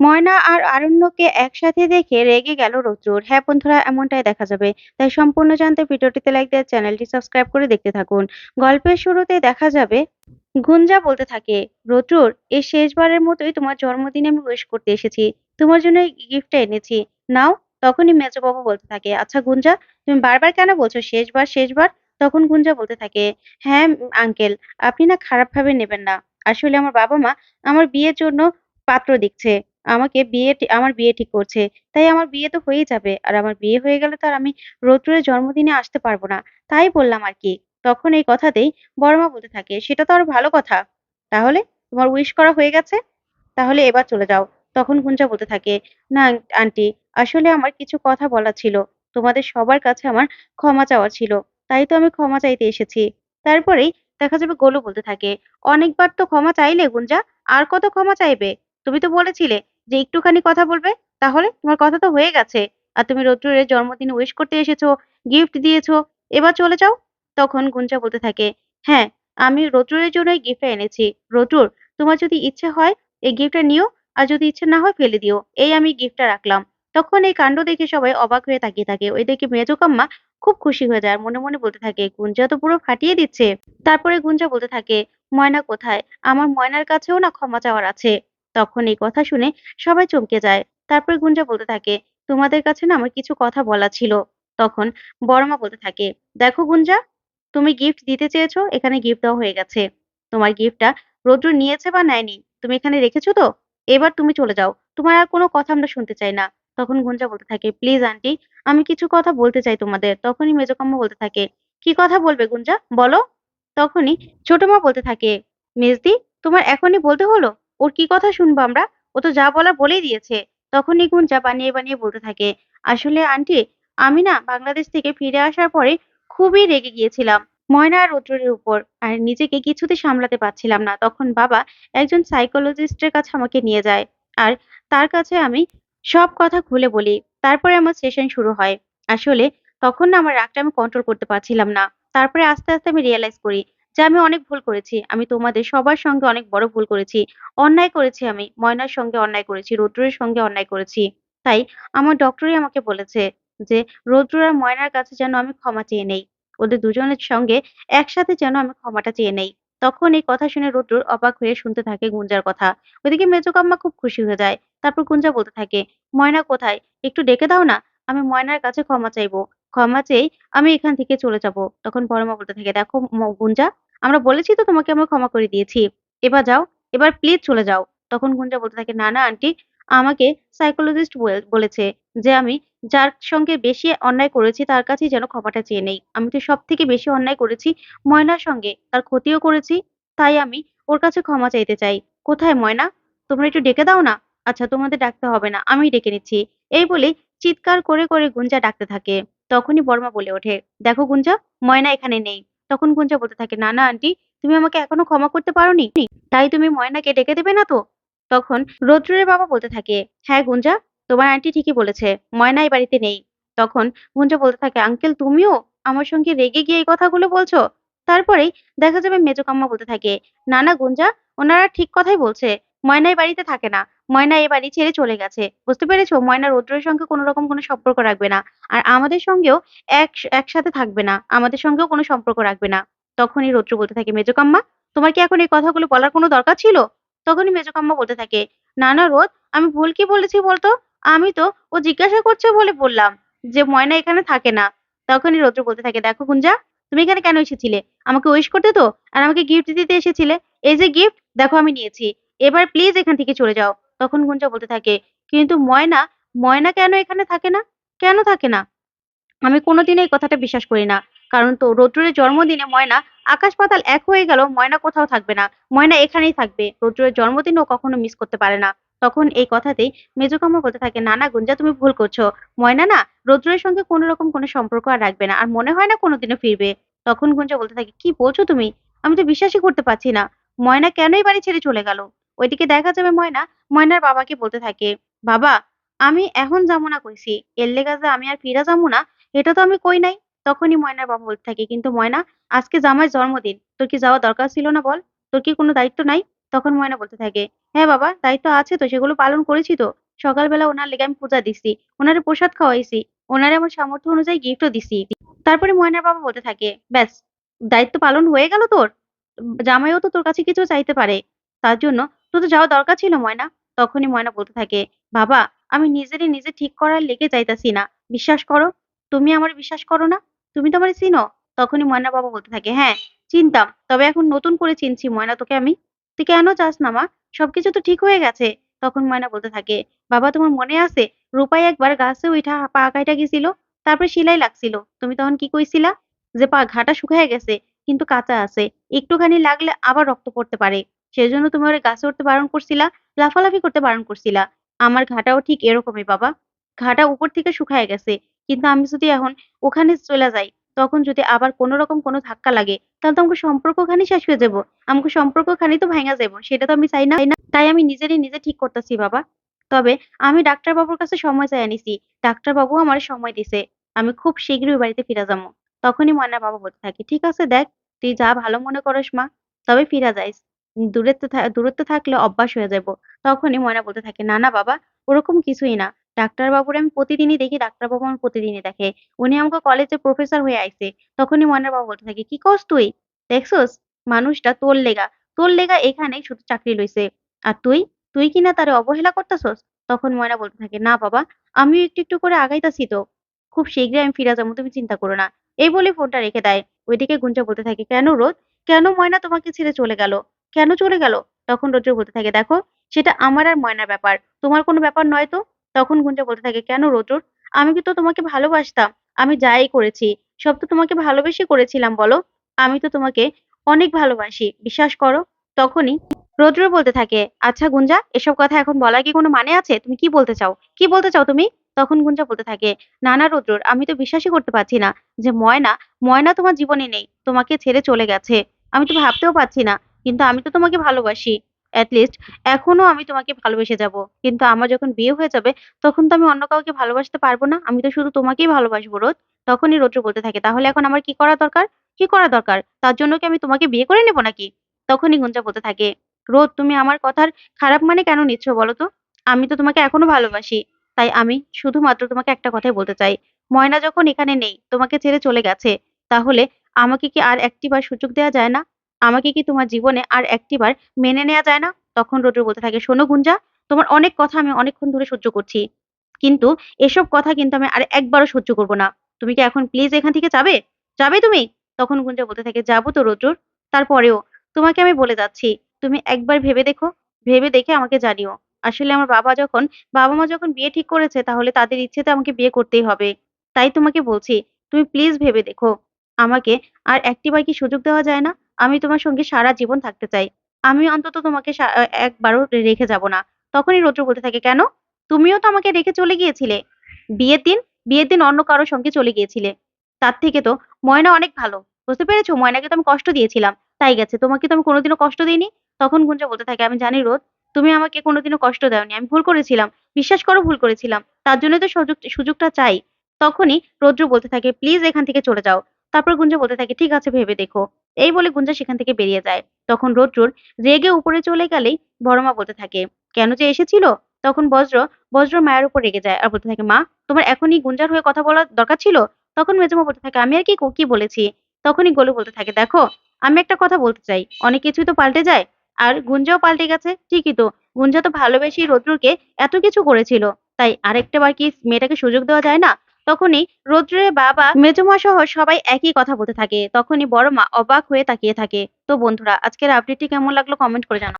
ময়না আর আরণ্যকে একসাথে দেখে রেগে গেল রৌদ্রুর। হ্যাঁ বন্ধুরা, এমনটাই দেখা যাবে। তাই সম্পূর্ণ জানতে ভিডিওটিতে লাইক দেওয়ার চ্যানেলটি সাবস্ক্রাইব করে দেখতে থাকুন। গল্পের শুরুতে দেখা যাবে, গুঞ্জা বলতে থাকে, রৌদ্রুর, এই শেষবারের মতোই তোমার জন্মদিনে আমি উইশ করতে এসেছি। তোমার জন্য এই গিফটটা এনেছি। নাও, তখনই মেজবাবু বলতে থাকে আচ্ছা গুঞ্জা, তুমি বারবার কেন বলছো শেষবার শেষবার? তখন গুঞ্জা বলতে থাকে হ্যাঁ আঙ্কেল আপনি না খারাপ ভাবে নেবেন না। আসলে আমার বাবা মা আমার বিয়ের জন্য পাত্র দেখছে আমাকে বিয়ে আমার বিয়ে ঠিক করছে। তাই আমার বিয়ে তো হয়েই যাবে। আর আমার বিয়ে হয়ে গেলে তো আর আমি রৌদ্রের জন্মদিনে আসতে পারব না। তাই বললাম আর কি। তখন এই কথাতেই বড়মা বলতে থাকে, সেটা তো আর ভালো কথা। তাহলে তোমার উইশ করা হয়ে গেছে? তাহলে এবার চলে যাও। তখন গুঞ্জা বলতে থাকে, না আন্টি, আসলে আমার কিছু কথা বলার ছিল। তোমাদের সবার কাছে আমার ক্ষমা চাওয়া ছিল। তাই তো আমি ক্ষমা চাইতে এসেছি। তারপরেই দেখা যাবে গোলু বলতে থাকে, অনেকবার তো ক্ষমা চাইলে গুঞ্জা, আর কত ক্ষমা চাইবে? তুমি তো বলেছিলে যে একটুখানি কথা বলবে, তাহলে তোমার কথা তো হয়ে গেছে। আর তুমি রৌদ্রের জন্মদিনে উইশ করতে এসেছ গিফট দিয়েছ, এবার চলে যাও। তখন গুঞ্জা বলতে থাকে হ্যাঁ আমি রৌদ্রের জন্য এই গিফটটা এনেছি। রৌদ্র, তোমার যদি ইচ্ছে হয় এই গিফটটা নিও, আর যদি ইচ্ছে না হয় ফেলে দিও। এই আমি গিফটটা রাখলাম। তখন এই কাণ্ড দেখে সবাই অবাক হয়ে তাকিয়ে থাকে। ওই দেখে মেজোকাম্মা খুব খুশি হয়ে যায় মনে মনে বলতে থাকে, গুঞ্জা তো পুরো ফাটিয়ে দিচ্ছে। তারপরে গুঞ্জা বলতে থাকে, ময়না কোথায়? আমার ময়নার কাছেও না ক্ষমা চাওয়ার আছে। তখন এই কথা শুনে সবাই চমকে যায়। তারপর গুঞ্জা বলতে থাকে, তোমাদের কাছে না আমার কিছু কথা বলা ছিল। তখন বড়মা বলতে থাকে, দেখো গুঞ্জা, তুমি গিফট দিতে চেয়েছো, এখানে গিফট দেওয়া হয়ে গেছে। তোমার গিফটটা রৌদ্র নিয়েছে বা নেয়নি? তুমি এখানে রেখেছো তো? এবার তুমি চলে যাও। তোমার আর কোনো কথা আমরা শুনতে চাই না। তখন গুঞ্জা বলতে থাকে, প্লিজ আন্টি, আমি কিছু কথা বলতে চাই তোমাদের। তখনই মেজকাম্মা বলতে থাকে, কি কথা বলবে গুঞ্জা, বলো? তখনই ছোট মা বলতে থাকে, মেজদি, তোমার এখনই বলতে হলো? ওর কি কথা শুনব আমরা? ও তো যা বলার বলেই দিয়েছে। তখনই গুঞ্জা বানিয়ে বানিয়ে বলতে থাকে। আসলে আন্টি, আমি না বাংলাদেশ থেকে ফিরে আসার পরে খুবই রেগে গিয়েছিলাম, ময়না আর রৌদ্রের উপর। আর নিজেকে কিছুতে সামলাতে পারছিলাম না। তখন বাবা একজন সাইকোলজিস্টের কাছে আমাকে নিয়ে যায়। আর তার কাছে আমি সব কথা খুলে বলি। তারপরে আমার সেশন শুরু হয়। আসলে তখন না আমার রাগটা আমি কন্ট্রোল করতে পারছিলাম না। তারপরে আস্তে আস্তে আমি রিয়েলাইজ করি যে আমি অনেক ভুল করেছি, আমি তোমাদের সবার সঙ্গে অনেক বড় ভুল করেছি। অন্যায় করেছি আমি, ময়নার সঙ্গে অন্যায় করেছি, রৌদ্রের সঙ্গে অন্যায় করেছি। তাই আমার ডক্টরই আমাকে বলেছে যে, রৌদ্র আর ময়নার কাছে যেন আমি ক্ষমা চেয়ে নেই। ওদের দুজনের সঙ্গে একসাথে যেন আমি ক্ষমাটা চেয়ে নেই। তখন এই কথা শুনে রুদ্র অবাক হয়ে শুনতে থাকে গুঞ্জার কথা। ওইদিকে মেজকাম্মা খুব খুশি হয়ে যায়। তারপর গুঞ্জা বলতে থাকে, ময়না কোথায়? একটু ডেকে দাও না, আমি ময়নার কাছে ক্ষমা চাইব। ক্ষমা চেয়ে আমি এখান থেকে চলে যাব। তখন বড়মা বলতে থাকে, দেখো গুঞ্জা, আমরা বলেছি তো তোমাকে আমরা ক্ষমা করে দিয়েছি। এবার যাও, এবার প্লিজ চলে যাও। তখন গুঞ্জা বলতে থাকে, না না আন্টি আমাকে সাইকোলজিস্ট বলেছে যে আমি যার সঙ্গে বেশি অন্যায় করেছি তার কাছেই যেন ক্ষমাটা চেয়ে নেই। আমি তো সব থেকে বেশি অন্যায় করেছি ময়নার সঙ্গে, তার ক্ষতিও করেছি, তাই আমি ওর কাছে ক্ষমা চাইতে চাই। কোথায় ময়না? তোমরা একটু ডেকে দাও না? আচ্ছা তোমাদের ডাকতে হবে না আমি ডেকে নিচ্ছি। এই বলে চিৎকার করে করে গুঞ্জা ডাকতে থাকে। তখনই বর্মা বলে ওঠে, দেখো গুঞ্জা, ময়না এখানে নেই। তখন গুঞ্জা বলতে থাকে, না না, আন্টি, তুমি আমাকে এখনও ক্ষমা করতে পারোনি। তাই তুমি ময়নাকে ডেকে দেবে না তো? তখন রৌদ্রের বাবা বলতে থাকে হ্যাঁ গুঞ্জা, তোমার আন্টি ঠিকই বলেছে, ময়না এই বাড়িতে নেই। তখন গুঞ্জা বলতে থাকে, আঙ্কেল, তুমিও আমার সঙ্গে রেগে গিয়ে এই কথাগুলো বলছো? তারপরেই দেখা যাবে মেজকাম্মা বলতে থাকে, না না, গুঞ্জা, ওনারা ঠিক কথাই বলছে। ময়না এই বাড়িতে থাকে না। ময়না এই বাড়ি ছেড়ে চলে গেছে। বুঝতে পেরেছ? ময়না রৌদ্রের সঙ্গে কোনো রকম কোনো সম্পর্ক রাখবে না। আর আমাদের সঙ্গেও এক, একসাথে থাকবে না। আমাদের সঙ্গেও কোনো সম্পর্ক রাখবে না। তখনই রৌদ্র বলতে থাকে মেজকাম্মা তোমার কি এখন এই কথাগুলো বলার কোনো দরকার ছিল? তখনই মেজকাম্মা বলতে থাকে, না না রোদ, আমি ভুল কি বলেছি বলতো? আমি তো ও জিজ্ঞাসা করছে বলে বললাম যে ময়না এখানে থাকে না। তখনই রৌদ্র বলতে থাকে, দেখো গুঞ্জা, তুমি এখানে কেন এসেছিলে? আমাকে উইশ করতে তো? আর আমাকে গিফট দিতে এসেছিলে? এই যে গিফট দেখো আমি নিয়েছি। এবার প্লিজ এখান থেকে চলে যাও। তখন গুঞ্জা বলতে থাকে, কিন্তু ময়না ময়না কেন এখানে থাকে না? কেন থাকে না? আমি কোনোদিনও এই কথাটা বিশ্বাস করি না। কারণ তো রৌদ্রের জন্মদিনে ময়না আকাশ পাতাল এক হয়ে গেল, ময়না কোথাও থাকবে না। ময়না এখানেই থাকবে। রৌদ্রের জন্মদিনও কখনো মিস করতে পারে না। তখন এই কথাতেই মেজকাম্মা বলতে থাকে, না না গুঞ্জা, তুমি ভুল করছ। ময়না না রৌদ্রের সঙ্গে কোনো রকম কোনো সম্পর্ক আর রাখবে না। আর মনে হয় না কোনোদিনও ফিরবে। তখন গুঞ্জা বলতে থাকে, কি বলছো তুমি? আমি তো বিশ্বাসই করতে পারছি না। ময়না কেনই বাড়ি ছেড়ে চলে গেল? ওইদিকে দেখা যাবে ময়না। ময়নার বাবাকে বলতে থাকে, বাবা, আমি এখন যাব না কইছি। এর লেগা যে আমি আর ফিরা যাব না, এটা তো আমি কই নাই। তখনই ময়নার বাবা বলতে থাকে, কিন্তু ময়না, আজকে জামাইয়ের জন্মদিন, তোর কি যাওয়া দরকার ছিল না বল? তোর কি কোনো দায়িত্ব নাই? তখন ময়না বলতে থাকে হ্যাঁ বাবা, দায়িত্ব আছে তো, সেগুলো পালন করেছি তো। সকালবেলা ওনার লেগে আমি পূজা দিছি, ওনারে প্রসাদ খাওয়াইছি, ওনারে আমার সামর্থ্য অনুযায়ী গিফটও দিছি। তারপরে ময়নার বাবা বলতে থাকে, ব্যাস, দায়িত্ব পালন হয়ে গেল তোর। জামাইও তো তোর কাছে কিছু চাইতে পারে। তার জন্য তোর তো যাওয়া দরকার ছিল ময়না। তখনই ময়না বলতে থাকে, বাবা, আমি নিজেরই নিজে ঠিক করার লেগে যাইতাছি না। বিশ্বাস করো, তুমি আমার বিশ্বাস করো না, তুমি তো আমার চিনো। তখনই ময়না বাবা বলতে থাকে হ্যাঁ চিনতাম, তবে এখন নতুন করে চিনছি ময়না তোকে আমি। তুই কেন চাস না মা? সবকিছু তো ঠিক হয়ে গেছে। তখন ময়না বলতে থাকে, বাবা, তোমার মনে আছে, রূপাই একবার গাছে উঠা পা কাইটা গেছিল, তারপরে সেলাই লাগছিল। তুমি তখন কি কইছিলা যে পা ঘাটা শুকায় গেছে, কিন্তু কাঁচা আছে। একটুখানি লাগলে আবার রক্ত পড়তে পারে। সেজন্য তুমি ওরে গাছে উঠতে বারণ করছিলা, লাফালাফি করতে বারণ করছিলা। আমার ঘাটাও ঠিক এরকমই বাবা। ঘাটা উপর থেকে শুকায় গেছে। কিন্তু আমি যদি এখন ওখানে চলে যাই, তখন যদি আবার কোনো রকম কোনো ধাক্কা লাগে, তাহলে তো আমাকে সম্পর্কখানি শেষ হয়ে যাব। আমাকে সম্পর্কখানি তো ভাঙা যাব সেটা তো আমি চাই না। তাই আমি নিজেরই নিজে ঠিক করতেছি বাবা। তবে আমি ডাক্তার বাবুর কাছে সময় চাই আনিছি। ডাক্তার বাবু আমার সময় দিছে। আমি খুব শীঘ্রই বাড়িতে ফিরে যাব। তখনই ময়না বাবা বলতে থাকে, ঠিক আছে দেখ, তুই যা ভালো মনে করিস মা, তবে ফিরা যাইস। দূরত্ব দূরত্ব থাকলে অভ্যাস হয়ে যাব। তখনই ময়না বলতে থাকে, না না, বাবা, ওরকম কিছুই না। ডাক্তার বাবুর আমি প্রতিদিনই দেখি ডাক্তার বাবু আমার প্রতিদিনই দেখে। উনি আমাকে কলেজে প্রফেসর হয়ে আইছে তখনই ময়নার বাবা বলতে থাকে, কি কস তুই? দেখছস? মানুষটা তোর লেগা। তোর লেগা এখানে শুধু চাকরি লইছে। আর তুই? তুই কিনা তারে অবহেলা করতেছস? তখন ময়না বলতে থাকে, না, বাবা, আমিও একটু একটু করে আগাইতাছি তো। খুব শীঘ্রই আমি ফিরে যাব, তুমি চিন্তা করো না। এই বলে ফোনটা রেখে দেয়। ওইদিকে গুঞ্জা বলতে থাকে, কেন রোদ? কেন ময়না তোমাকে ছেড়ে চলে গেল? কেন চলে গেল? তখন রৌদ্র বলতে থাকে, দেখো, সেটা আমার আর ময়নার ব্যাপার। তোমার কোনো ব্যাপার নয় তো? তখন গুঞ্জা বলতে থাকে, কেন রৌদ্র? আমি কি তো তোমাকে ভালোবাসতাম। আমি যাই করেছি। সব তো তোমাকে ভালোবেসে করেছিলাম, বলো। আমি তো তোমাকে অনেক ভালোবাসি। বিশ্বাস করো? তখনই রৌদ্র বলতে থাকে আচ্ছা গুঞ্জা, এসব কথা এখন বলার কি কোনো মানে আছে? তুমি কি বলতে চাও? কি বলতে চাও তুমি? তখন গুঞ্জা বলতে থাকে, না না রৌদ্র, আমি তো বিশ্বাসই করতে পারছি না যে ময়না ময়না তোমার জীবনে নেই। তোমাকে ছেড়ে চলে গেছে। আমি তো ভাবতেও পারছি না কিন্তু আমি তো তোমাকে ভালোবাসি লিস্ট এখনও আমি তোমাকে ভালোবেসে যাব। কিন্তু আমার যখন বিয়ে হয়ে যাবে, তখন তো আমি অন্য কাউকে ভালোবাসতে পারব না। আমি তো শুধু তোমাকেই ভালোবাসবো রোদ তখনই রৌদ্র বলতে থাকে, তাহলে এখন আমার কি করা দরকার? কি করা দরকার? তার জন্য কি আমি তোমাকে বিয়ে করে নেব নাকি? তখনই গুঞ্জা বলতে থাকে, রোদ, তুমি আমার কথার খারাপ মানে কেন নিচ্ছ বলো তো? আমি তো তোমাকে এখনও ভালোবাসি, তাই আমি শুধুমাত্র তোমাকে একটা কথাই বলতে চাই। ময়না যখন এখানে নেই, তোমাকে ছেড়ে চলে গেছে, তাহলে আমাকে কি আর একটিবার সুযোগ দেওয়া যায় না? আমাকে কি তোমার জীবনে আর একটিবার মেনে নেওয়া যায় না? তখন রোদ্র বলতে থাকে, শোনো গুঞ্জা, তোমার অনেক কথা আমি অনেকক্ষণ ধরে সহ্য করছি। কিন্তু এসব কথা কিন্তু আমি আর একবারও সহ্য করব না। তুমি কি এখন প্লিজ এখান থেকে যাবে? যাবে তুমি? তখন গুঞ্জা বলতে থাকে, যাব তো রোদ্র তারপরেও তোমাকে আমি বলে যাচ্ছি। তুমি একবার ভেবে দেখো, ভেবে দেখে আমাকে জানিও। আসলে আমার বাবা যখন, বাবা মা যখন বিয়ে ঠিক করেছে, তাহলে তাদের ইচ্ছেতে আমাকে বিয়ে করতেই হবে। তাই তোমাকে বলছি, তুমি প্লিজ ভেবে দেখো। আমাকে আর একটিবার কি সুযোগ দেওয়া যায় না? আমি তোমার সঙ্গে সারা জীবন থাকতে চাই। আমি অন্তত তোমাকে একবারও রেখে যাব না। তখনই রৌদ্র বলতে থাকে, কেন? তুমিও তো আমাকে রেখে চলে গিয়েছিলে। বিয়ের দিন বিয়ের দিন অন্য কারোর সঙ্গে চলে গিয়েছিলে। তার থেকে তো ময়না অনেক ভালো। বুঝতে পেরেছ? ময়নাকে তো আমি কষ্ট দিয়েছিলাম। তাই গেছে। তোমাকে তো আমি কোনোদিনও কষ্ট দিইনি। তখন গুঞ্জা বলতে থাকে, আমি জানি রোদ, তুমি আমাকে কোনোদিনও কষ্ট দাওনি। আমি ভুল করেছিলাম। বিশ্বাস করো, ভুল করেছিলাম। তার জন্য তো সুযোগ, সুযোগটা চাই। তখনই রৌদ্র বলতে থাকে, প্লিজ এখান থেকে চলে যাও। তারপর গুঞ্জা বলতে থাকে, ঠিক আছে, ভেবে দেখো। এই বলে গুঞ্জা সেখান থেকে বেরিয়ে যায়। তখন রৌদ্রর রেগে উপরে চলে গেলেই বড়মা বলতে থাকে, কেন যে এসেছিল? তখন বজ্র বজ্র মায়ের উপর রেগে যায় আর বলতে থাকে, মা, তোমার এখনই গুঞ্জার হয়ে কথা বলার দরকার ছিল? তখন মেজমা বলতে থাকে, আমি আর কি কি বলেছি? তখনই গোলু বলতে থাকে, দেখো, আমি একটা কথা বলতে চাই। অনেক কিছুই তো পাল্টে যায় আর গুঞ্জাও পাল্টে গেছে, ঠিকই তো। গুঞ্জা তো ভালোবেসে রৌদ্রকে এত কিছু করেছিল। তাই আরেকটা বার কি মেয়েটাকে সুযোগ দেওয়া যায় না? তখনই রৌদ্রের বাবা মেজমা সহ সবাই একই কথা বলতে থাকে। তখনই বড় মা অবাক হয়ে তাকিয়ে থাকে। তো বন্ধুরা, আজকের আপডেটটি কেমন লাগল কমেন্ট করে জানাও।